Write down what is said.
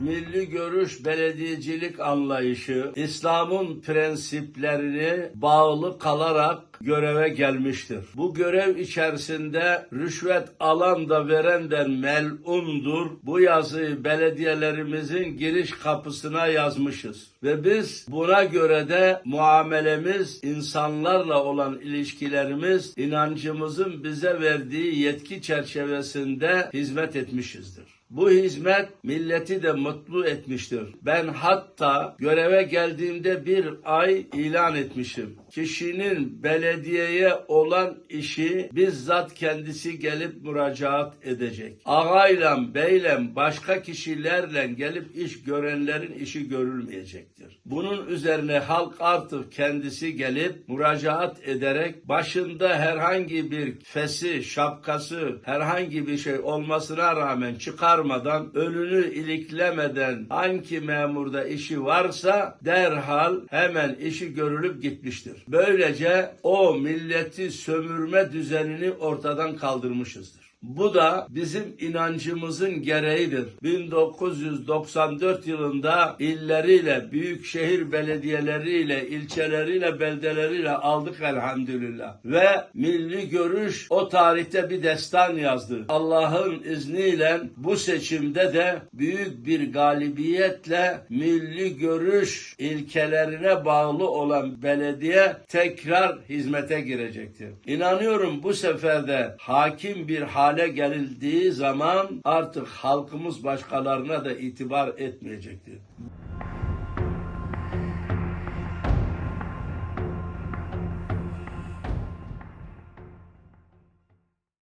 milli görüş belediyecilik anlayışı İslam'ın prensiplerini bağlı kalarak göreve gelmiştir. Bu görev içerisinde rüşvet alan da veren de melundur. Bu yazıyı belediyelerimizin giriş kapısına yazmışız. Ve biz buna göre de muamelemiz, insanlarla olan ilişkilerimiz, inancımızın bize verdiği yetki çerçevesinde hizmet etmişizdir. Bu hizmet milleti de mutlu etmiştir. Ben hatta göreve geldiğimde bir ay ilan etmişim. Kişinin belediyeye olan işi bizzat kendisi gelip müracaat edecek. Ağayla, beyle, başka kişilerle gelip iş görenlerin işi görülmeyecektir. Bunun üzerine halk artık kendisi gelip müracaat ederek başında herhangi bir fesi, şapkası, herhangi bir şey olmasına rağmen çıkarmadan, önünü iliklemeden hangi memurda işi varsa derhal hemen işi görülüp gitmiştir. Böylece o milleti sömürme düzenini ortadan kaldırmışızdır. Bu da bizim inancımızın gereğidir. 1994 yılında illeriyle, büyükşehir belediyeleriyle, ilçeleriyle, beldeleriyle aldık elhamdülillah. Ve milli görüş o tarihte bir destan yazdı. Allah'ın izniyle bu seçimde de büyük bir galibiyetle milli görüş ilkelerine bağlı olan belediye tekrar hizmete girecektir. İnanıyorum bu sefer de hakim bir hale gelildiği zaman artık halkımız başkalarına da itibar etmeyecektir.